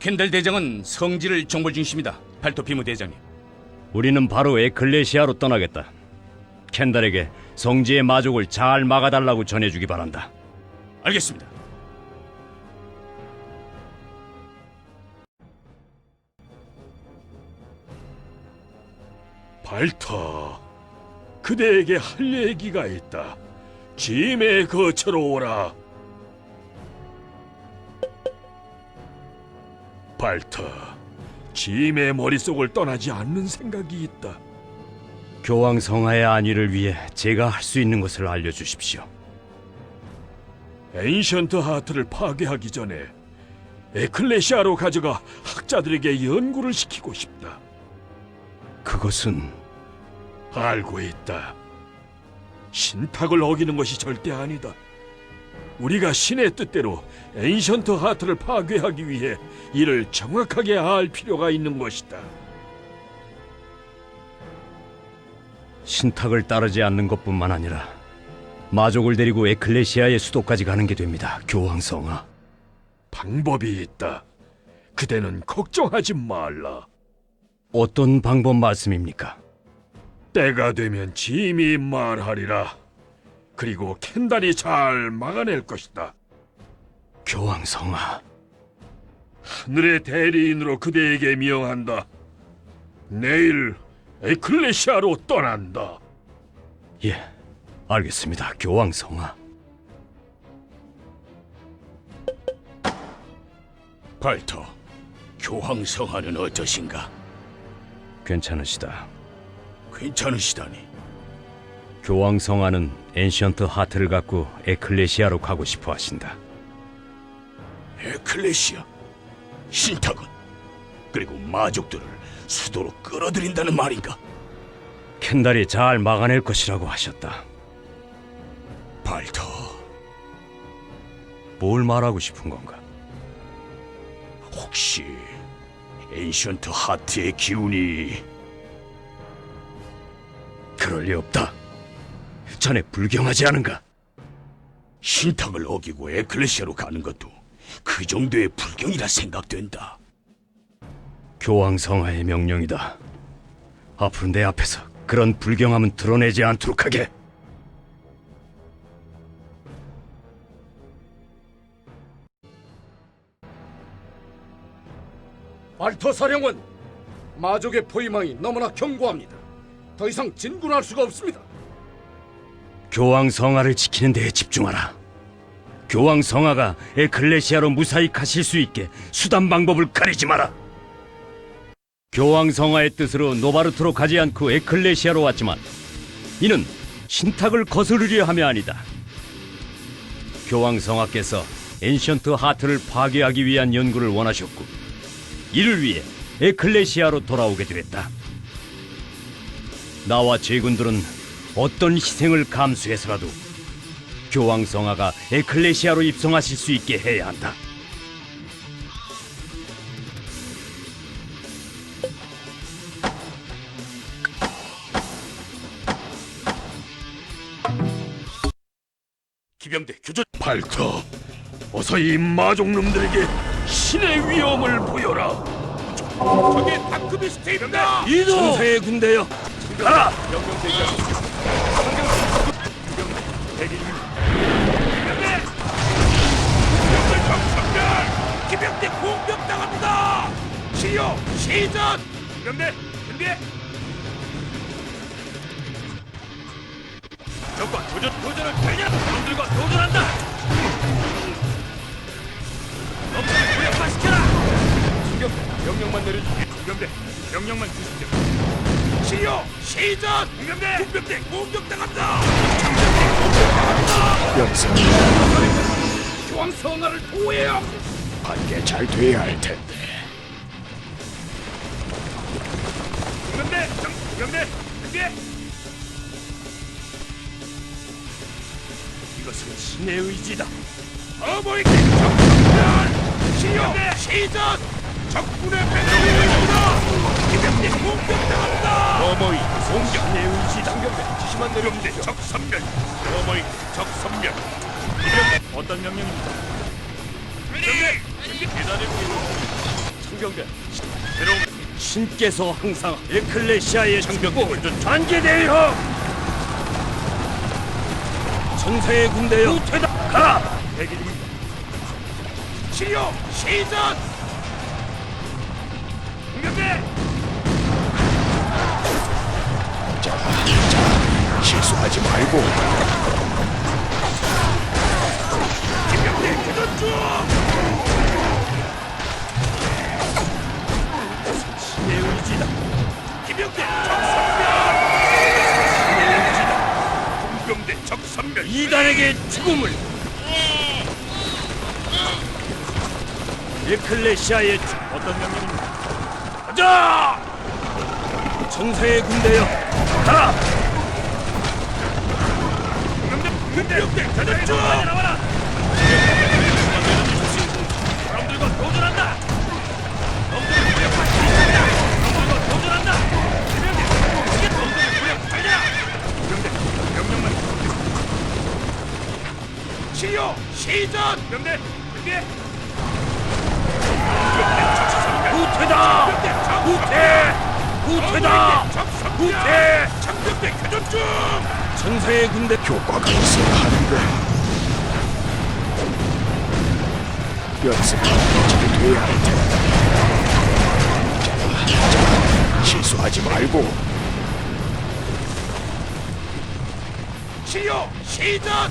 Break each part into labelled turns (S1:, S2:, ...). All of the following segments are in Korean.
S1: 켄달 대장은 성지를 정벌 중이십니다. 발토피무 대장님.
S2: 우리는 바로 에클레시아로 떠나겠다. 켄달에게 성지의 마족을 잘 막아달라고 전해주기 바란다.
S1: 알겠습니다.
S3: 발터, 그대에게 할 얘기가 있다. 짐의 거처로 오라. 발터, 짐의 머릿속을 떠나지 않는 생각이 있다.
S2: 교황 성하의 안위를 위해 제가 할 수 있는 것을 알려주십시오.
S3: 엔션트 하트를 파괴하기 전에 에클레시아로 가져가 학자들에게 연구를 시키고 싶다.
S2: 그것은
S3: 알고 있다. 신탁을 어기는 것이 절대 아니다. 우리가 신의 뜻대로 엔션트 하트를 파괴하기 위해 이를 정확하게 알 필요가 있는 것이다.
S2: 신탁을 따르지 않는 것뿐만 아니라 마족을 데리고 에클레시아의 수도까지 가는 게 됩니다. 교황 성하.
S3: 방법이 있다. 그대는 걱정하지 말라.
S2: 어떤 방법 말씀입니까?
S3: 때가 되면 짐이 말하리라. 그리고 캔달이 잘 막아낼 것이다.
S2: 교황 성하.
S3: 하늘의 대리인으로 그대에게 명한다. 내일 에클레시아로 떠난다.
S2: 예, 알겠습니다. 교황 성하.
S1: 발토, 교황 성하는 어떠신가?
S2: 괜찮으시다.
S1: 괜찮으시다니.
S2: 교황 성하는 엔션트 하트를 갖고 에클레시아로 가고 싶어 하신다.
S1: 에클레시아, 신탁은 그리고 마족들을 수도로 끌어들인다는 말인가?
S2: 켄달이 잘 막아낼 것이라고 하셨다.
S1: 발토,
S2: 뭘 말하고 싶은 건가?
S1: 혹시 엔션트 하트의 기운이
S2: 그럴 리 없다. 자네 불경하지 않은가?
S1: 신탁을 어기고 에클레시아로 가는 것도 그 정도의 불경이라 생각된다.
S2: 교황 성하의 명령이다. 앞으로 내 앞에서 그런 불경함은 드러내지 않도록 하게.
S4: 알터 사령관, 마족의 포위망이 너무나 견고합니다. 더 이상 진군할 수가 없습니다.
S2: 교황 성하를 지키는 데에 집중하라. 교황 성하가 에클레시아로 무사히 가실 수 있게 수단 방법을 가리지 마라. 교황 성하의 뜻으로 노바르트로 가지 않고 에클레시아로 왔지만 이는 신탁을 거스르려 함이 아니다. 교황 성하께서 엔션트 하트를 파괴하기 위한 연구를 원하셨고 이를 위해 에클레시아로 돌아오게 되었다. 나와 제군들은 어떤 희생을 감수해서라도 교황 성하가 에클레시아로 입성하실 수 있게 해야 한다.
S1: 기병대 교전
S3: 발터, 어서 이 마족놈들에게 신의 위엄을 보여라.
S1: 저게 다크비스트입니다.
S3: 천사의 군대여, 가라!
S1: 기병대 공격당합니다. 시요 시전. 기병대 준비. 적과 교전 교전을 되냐? 놈들과 교전한다. 놈들을 구역화시켜라. 기병대 명령만 내려주게. 기병대 명령만 주십시오. 시요 시전. 기병대 기병대 공격당한다.
S4: 교황 성하를 보호해야
S3: 관계 잘 돼야 할 텐데.
S1: 정 기병대 준비. 이것은 신의 의지다. 어머니 시요 시전 적군의 배를 이루다 기병대 공격당한다. 어머니 공격 의지다. 기병대 지시만 내려옵니다. 적 선멸. 어머니 적 선멸. 기병대 어떤 명령입니까? 기병대 준비 계단에 상병대 새로운
S2: 신께서 항상 에클레시아의 축복을 단계대여 천사의 군대여 후퇴다 가라
S1: 대기 중입니다. 치료 시작.
S3: 실수하지 말고.
S2: 내 의지다
S1: 김병대 적선멸. 공병대 적선멸.
S2: 이단에게 죽음을 에클레시아의 축
S1: 어떤 명령입니까? 가자.
S2: 천사의 군대여 가라.
S1: 나와라. 사람들과 도전한다. 놈들을. 놈들과 도전한다. 이게 놈들을 무력 달려라. 김병대 명령만. 치료 시작. 김병대 준비.
S2: 후퇴다 후퇴 후퇴다 후퇴
S1: 장병대 교전 중.
S2: 천사의 군대
S3: 효과가 있어야 하는데 연습이 잘 돼야 할 텐데 자, 실수하지 말고
S1: 치료 시작.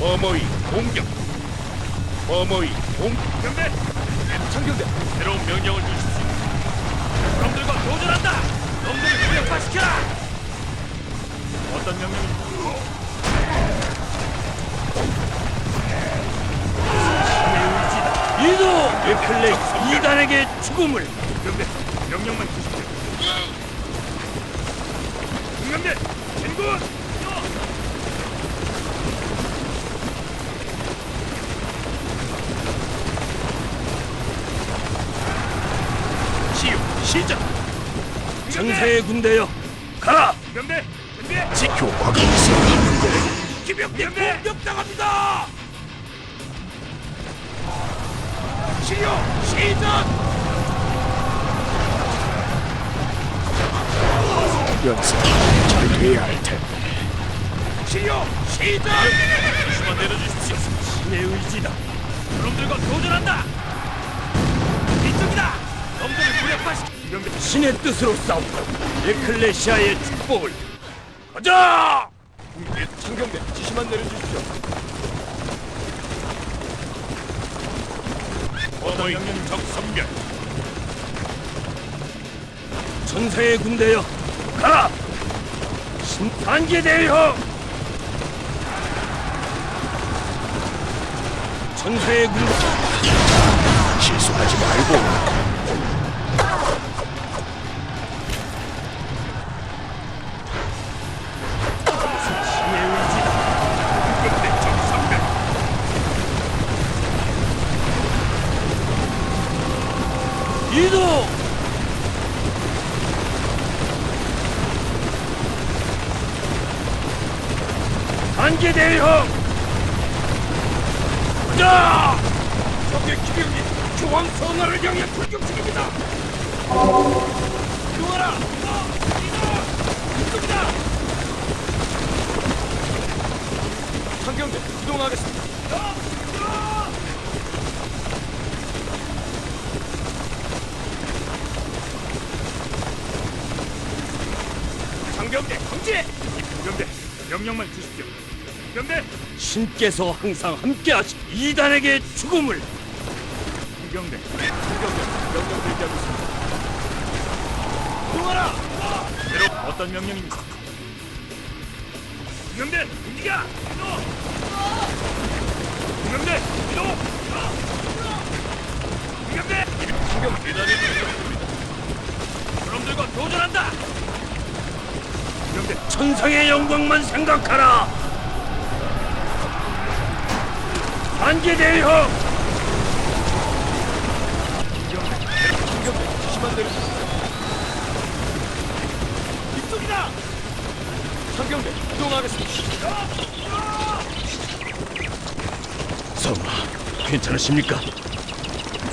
S1: 어머이 공격. 어머이 공격대. 장병대 새로운 명령을 주십시오. 놈들과 도전한다. 놈들을 무력화시켜라. 어떤 명령입니까?
S2: 이도 에클레 이단에게 죽음을
S1: 공격대 명령만 주십시오. 공격대 진군. 시작.
S2: 천사의 군대여 가라
S1: 준비.
S3: 효과가 있어야 하는데
S1: 김병대 공격당합니다. 치료 시작.
S3: 연습이 잘 돼야 할 텐데
S1: 치료 시작. 주만 내려주십시오.
S2: 내 의지다
S1: 놈들과 도전한다. 이쪽이다. 놈들을 무력화시키.
S2: 신의 뜻으로 싸우고 에클레시아의 축복을
S1: 가자. 장병대 지시만 내려주십시오. 어머니 적선멸.
S2: 천사의 군대여 가라 신 단계대여 천사의 군대
S3: 실수하지 말고
S2: 대여
S1: 가자. 적의 기병이 교황 성화를 향해 돌격 중입니다. 교환아. 이쪽이다. 상경대 이동하겠습니다. 장병대 경제. 경대 명령만 주십시오. 경대
S2: 신께서 항상 함께하시 이단에게 죽음을
S1: 김경대, 김경대, 명령 대기하고 있습니다. 동하라! 새로 어떤 명령입니까? 김경대, 움직여! 이동! 김경대, 이동! 김경대! 김경 대단히. 그놈들과 도전한다! 김경대,
S2: 천상의 영광만 생각하라
S1: 지시만 내려주십시오. 이쪽이다! 상경대, 이동하겠습니다.
S2: 성아 괜찮으십니까?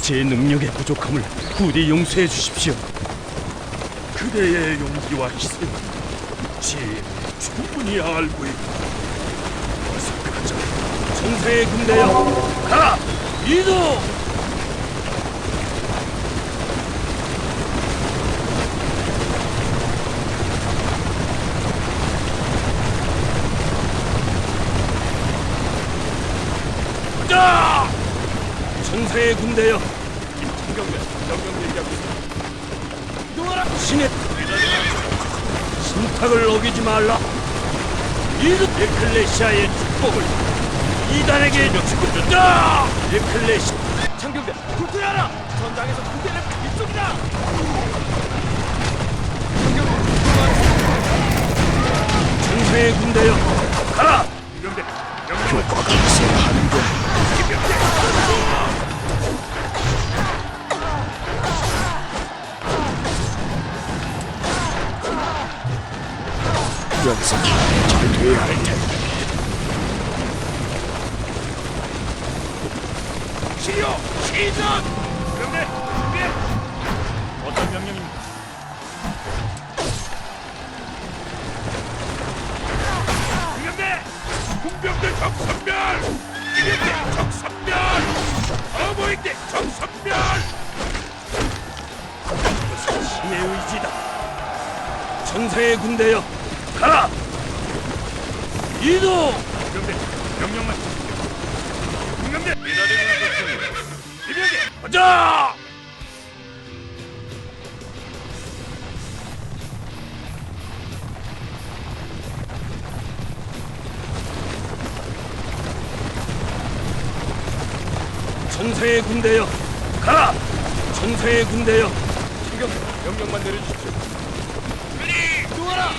S2: 제 능력의 부족함을 부디 용서해 주십시오.
S3: 그대의 용기와 희생 지 충분히 알고 있다.
S2: 전사의 군대여 가라! 이동 자! 전사의 군대여
S3: 김청경면 명령 얘기하고 있다.
S2: 이동하라! 신의 신탁을 어기지 말라! 이동 에클레시아의 축복을 이단에게 주겠다 에클레시
S1: 장병대 후퇴하라. 전장에서 군대는 이쪽이다.
S2: 전사의 군대여 가라
S1: 이병대
S2: 효과가 있어 전사의 군대여 가라 전사의 군대여
S1: 명령만 내려주십시오. 이동하라.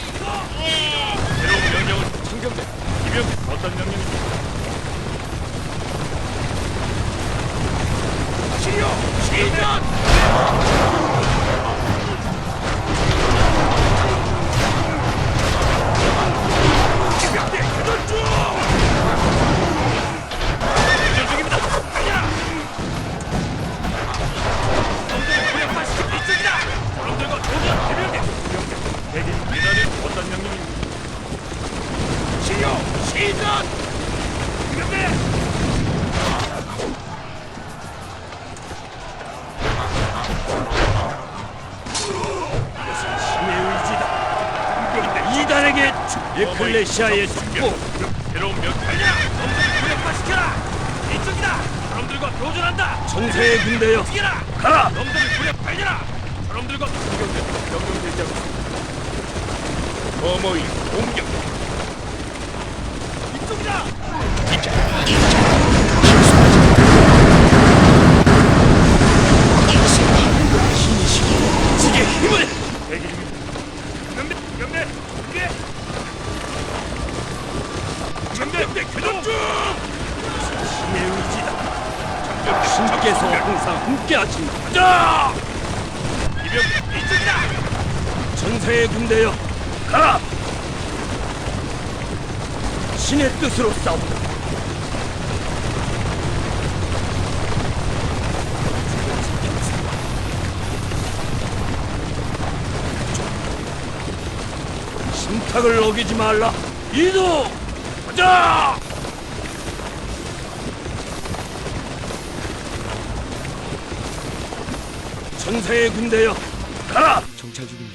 S1: 새로운 명령은 청경대. 이병대 어떤 명령입니까? 시료 시전. 이병대 교전 중. 해병대. 이병대 대기 미나는 어떤 명령입니까? 시료 시전. 이병대.
S2: 신의 의지다 이단에게 에클레시아의 축복
S1: 새로운 명 달려! 놈들을 무력화시켜라! 이쪽이다! 사람들과 교전한다!
S2: 전사의 군대여! 가라
S1: 놈들을 무력 달려라! 사람들과 공격대 명령 대기하고 어머이 공격 이쪽이다! 경대! 경대! 경대! 경대! 교전 중!
S2: 신의 의지다 신께서 항상 함께 하신다 전사의 군대여 가라! 신의 뜻으로 싸운다 신탁을 어기지 말라. 이동 가자! 전사의 군대여 가라! 정찰 중입니다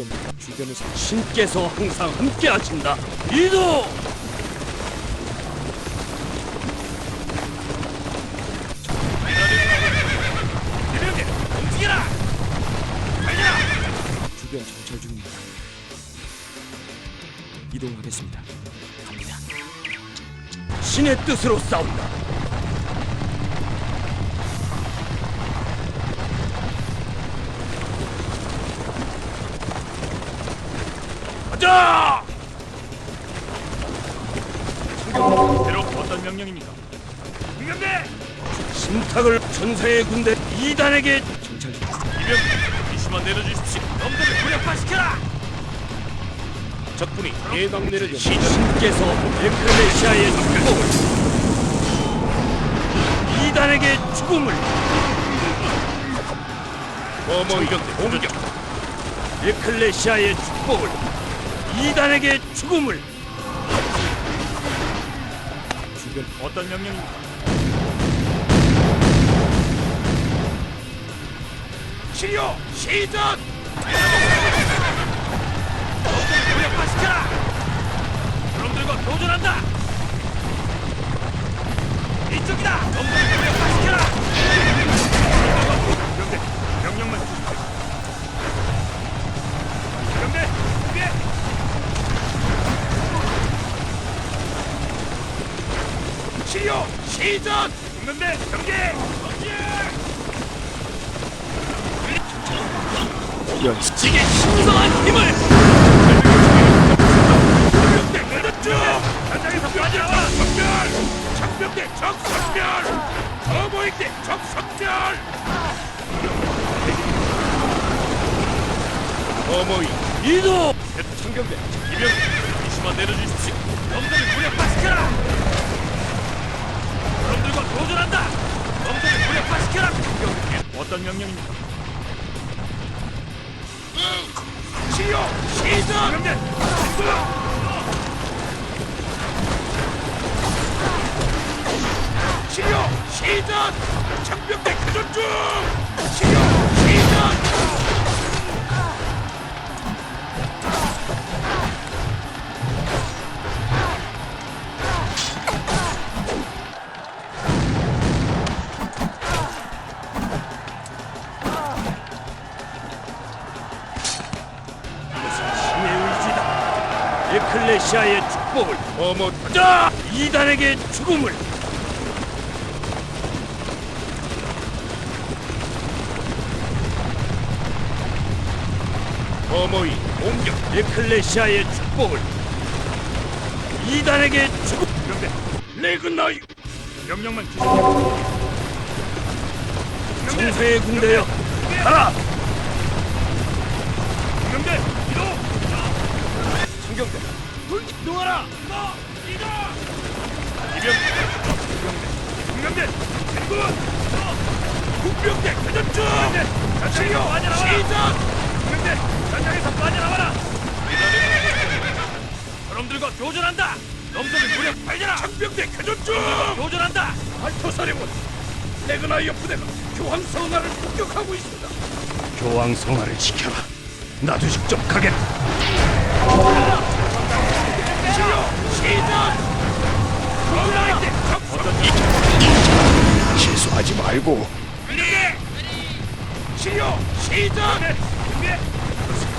S2: 주변, 주변에서 신께서 항상 함께 하신다. 중입니다. 이동하겠습니다. 갑니다. 신의 뜻으로 싸운다. 가자!
S1: 새로 어떤 명령입니까? 이병대!
S2: 신탁을 전사의 군대 이단에게 정찰 중.
S1: 이병대 이수만 내려주십시오 놈들을 무력화시켜라! 적군이 대강 내려주
S2: 신께서 에클레시아의 축복을 이단에게 죽음을
S1: 어머이 공격
S2: 에클레시아의 축복을 이단에게 죽음을
S1: 지금 어떤 명령입니까? 치료 시전! 무력화시켜라! 그놈들과 교전한다! 이쪽이다! 놈들을 무력화시켜라! 명령만 치료 시전! 죽는데 경계! 연습직의 신성한 힘을! 현장에서 빠져나와! 선멸! 장병대 적선멸! 어머니대 적선멸! 어머니
S2: 이도
S1: 청경대 이병 이수만 내려주십시오 놈들을 무력화시켜라 놈들과 교전한다! 놈들을 무력화시켜라! 어떤 명령입니까? 치료 시전 경대 치료 시전 청병대 교전 중! 치료 시전
S2: 자! 이단에게 죽음을!
S1: 어머니 공격!
S2: 에클레시아의 축복을! 이단에게 죽음!
S1: 레그나이! 명령만
S2: 정세의 군대여 가라!
S1: 경대 이동! 청경대 불 이동하라! 이동 이동 이병 경대! 대군 국병대! 교전 중 치료 시작! 경대! 전장에서 빠져나와라! 그놈들과 교전한다! 놈들을 무력 발견하 청병대 교전 중! 교전한다! 알토 사령관 레그나이어 부대가 교황 성하를 공격하고 있습니다!
S2: 교황 성화를 지켜라! 나도 직접 가겠다
S1: 치료 시작 어머니 어떤
S3: 실수하지 말고.
S1: 네. 치료 시작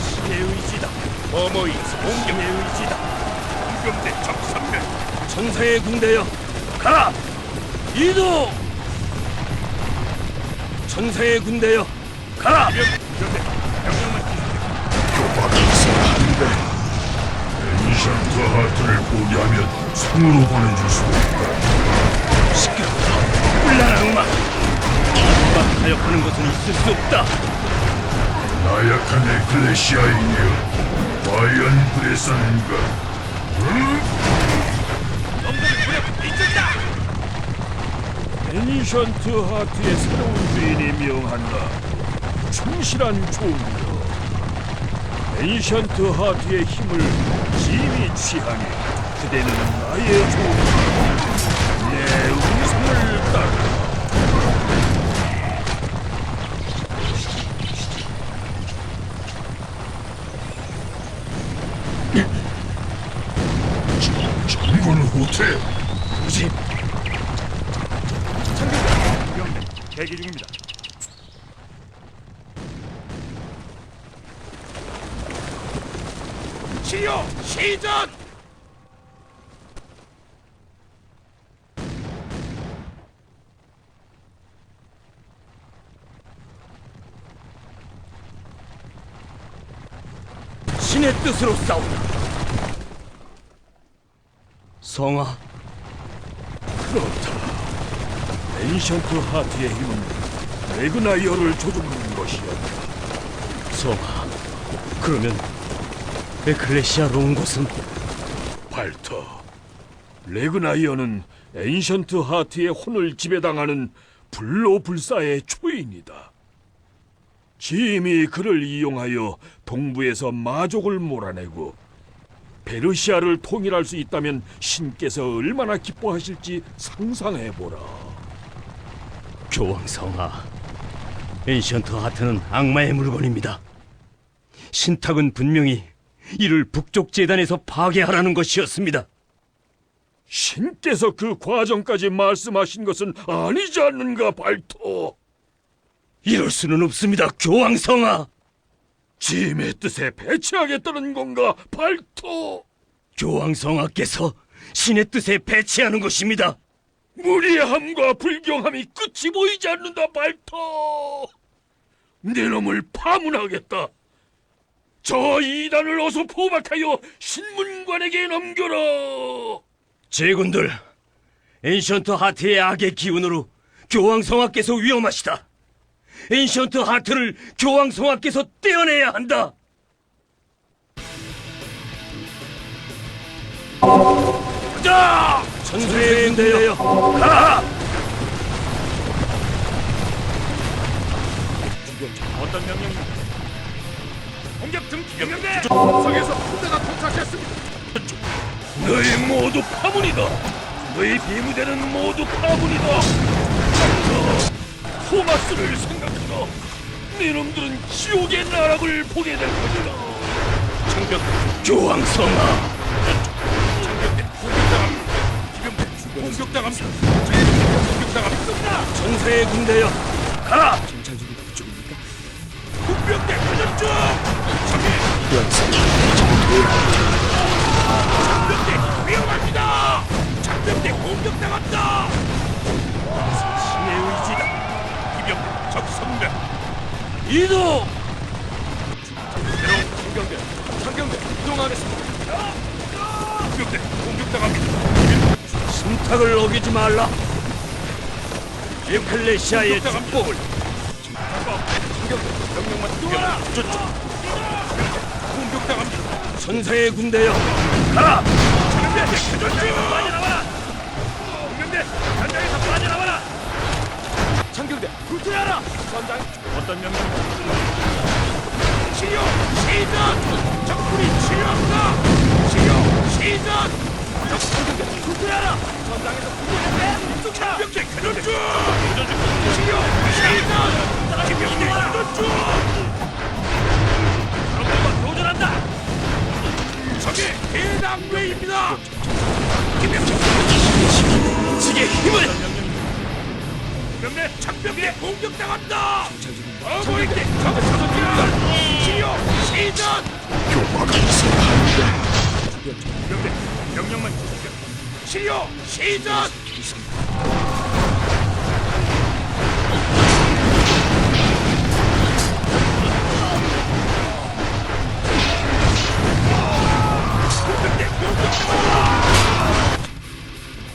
S2: 신의 의지다
S1: 어머니 공격의 의지다 공격대 적선멸
S2: 천사의 군대여 가라! 이동 천사의 군대여 가라!
S3: 교박이 있어야 하는데 엔션트 하트를 포기하면 성으로 보내줄 수 없다.
S2: 시끄럽다. 뿔나는 음악. 음악 타협하는 것은 있을 수 없다.
S3: 나약한 에클레시아인이여 과연 그랬었는가?
S1: 놈들을 무력 이쪽이다!
S3: 엔션트 하트의 새로운 주인이 명한다. 충실한 종이여. 엔션트 하트의 힘을 심히 취하니 그대는 나의 종이다. 내 음성을 따르라. 이건 호텔.
S2: 뭐지
S1: 경대 대기 중입니다 치료 시작
S2: 신의 뜻으로 싸운다 성아
S3: 그렇다. 엔션트 하트의 힘은 레그나이어를 조종하는 것이었다.
S2: 성아 그러면 에클레시아로 온 것은
S3: 발터. 레그나이어는 엔션트 하트의 혼을 지배당하는 불로불사의 초인이다. 짐이 그를 이용하여 동부에서 마족을 몰아내고 베르시아를 통일할 수 있다면 신께서 얼마나 기뻐하실지 상상해보라.
S2: 교황성아, 엔션트 하트는 악마의 물건입니다. 신탁은 분명히 이를 북쪽 재단에서 파괴하라는 것이었습니다.
S3: 신께서 그 과정까지 말씀하신 것은 아니지 않는가 발토.
S2: 이럴 수는 없습니다, 교황성아.
S3: 짐의 뜻에 배치하겠다는 건가 발토.
S2: 교황성아께서 신의 뜻에 배치하는 것입니다.
S3: 무리함과 불경함이 끝이 보이지 않는다 발토. 내 놈을 파문하겠다. 저 이단을 어서 포박하여 신문관에게 넘겨라.
S2: 제군들, 엔션트 하트의 악의 기운으로 교황성아께서 위험하시다. 엔션트 하트를 교황성아께서 떼어내야 한다. 가자! 천수의 군대여, 가라!
S1: 어떤 명령입니까? 공격 등 기병대
S4: 성에서 군대가 도착했습니다.
S3: 너희 모두 파문이다. 너희 비무대는 모두 파문이다. 자, 토마스를 생 각하라. 네 놈들은 지옥의 나락을 보게 될 것이다.
S1: 장병
S2: 교황성아,
S1: 공격당합니다. 기병대 공격당합니다. 공격당합니다.
S2: 천사의 군대여, 가라!
S1: 국병대 교전 중. 장병대 위험합니다. 장병대 공격당한다. 신의 의지다. 적성대
S2: 이동!
S1: 새로운 장병대 장병대 이동하겠습니다. 국병대 공격당합니다.
S2: 신탁을 어기지 말라. 에클레시아의 축복을
S1: 명령만 뛰어라. 저쪽. 공격당합니다.
S2: 천사의 군대여, 가라!
S1: 장병대 교전 중. 빠져나와라. 장병대 전장에서 빠져나와라. 장병대 구출하라. 전장 어떤 명령입니까? 치료 시전. 적군이 치료한다. 치료 시전. 적군대 구출하라. 전장에서 구출해. 장병대 교전 중. 교전 중. 치료 시전. 기병대 교전 중. 여러분과 도전한다. 적의 대당외입니다. 김병철 지게 힘을 병대 장병대 공격당한다. 어머니께 적사선입니다 치료 시전. 교과가 있어야 명령만 주십시오. 치료 시전. 공격당한다.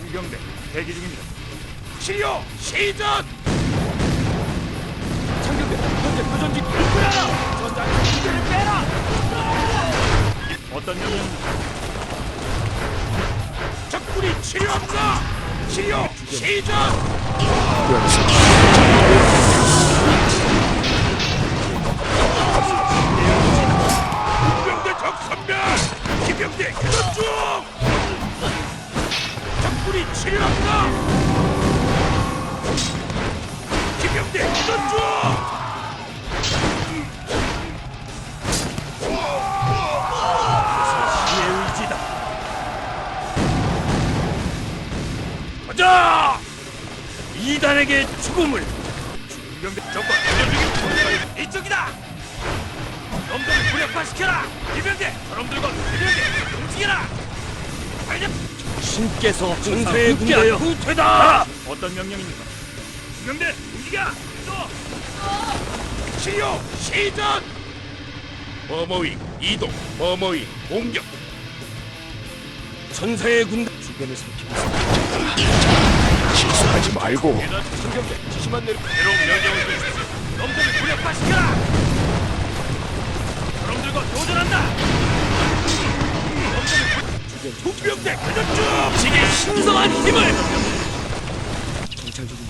S1: 공병대 대기 중입니다. 치료 시전. 장병대 현재 교전지 끌어라. 전장에 무대를 빼라. 어떤 명령입니까? 적군이 치료합니다. 치료 시전.
S2: 천사의 군대여, 후퇴다!
S1: 어떤 명령입니까? 이병대 움직여. 또 치료 시전. 어머위 이동. 어머위 공격.
S2: 천사의 군대
S3: 실수하지 말고
S1: 신경대 지시만 내려 새로운 명령을 내리십시오. 놈들을 무력화시켜라. 놈들과 도전한다. 놈들을 동병대 가졌죠! 지게 신성한 힘을!
S5: 정찰적인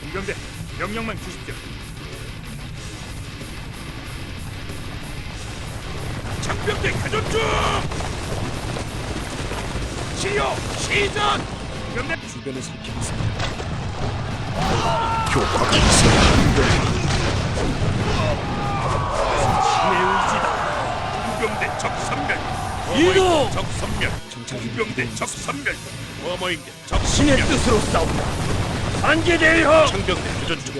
S5: 동병대 명령만 주십시오. 장병대 교전 중! 치료 시전! 명령
S6: 주변을 살피고 있습니다.
S5: 교과가 있어야 의지다 공병대 적선멸
S2: 이동!
S5: 적선멸 어머인대
S2: 신의
S5: 적선멸
S2: 뜻으로 싸운다. 단계 대형.
S5: 장병대 교전 중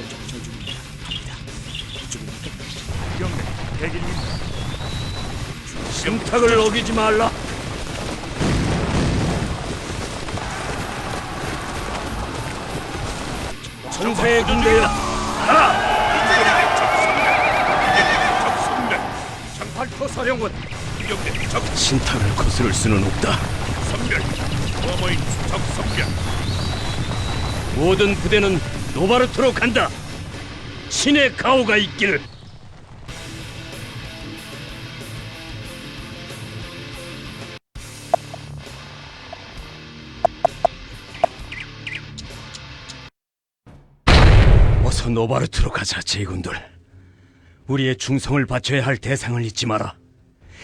S5: 공병대 대기입니다
S2: 심탁을 어기지 말라. 천사의 군대여,
S4: 발터 사령관
S5: 공병대 적선멸
S2: 신탁을 거스를 수는 없다.
S5: 어머인 적선멸
S2: 모든 부대는 노바르트로 간다. 신의 가호가 있기를. 어서 노바르트로 가자, 제군들. 우리의 충성을 바쳐야 할 대상을 잊지 마라.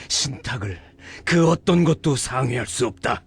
S2: 신탁을 그 어떤 것도 상회할 수 없다.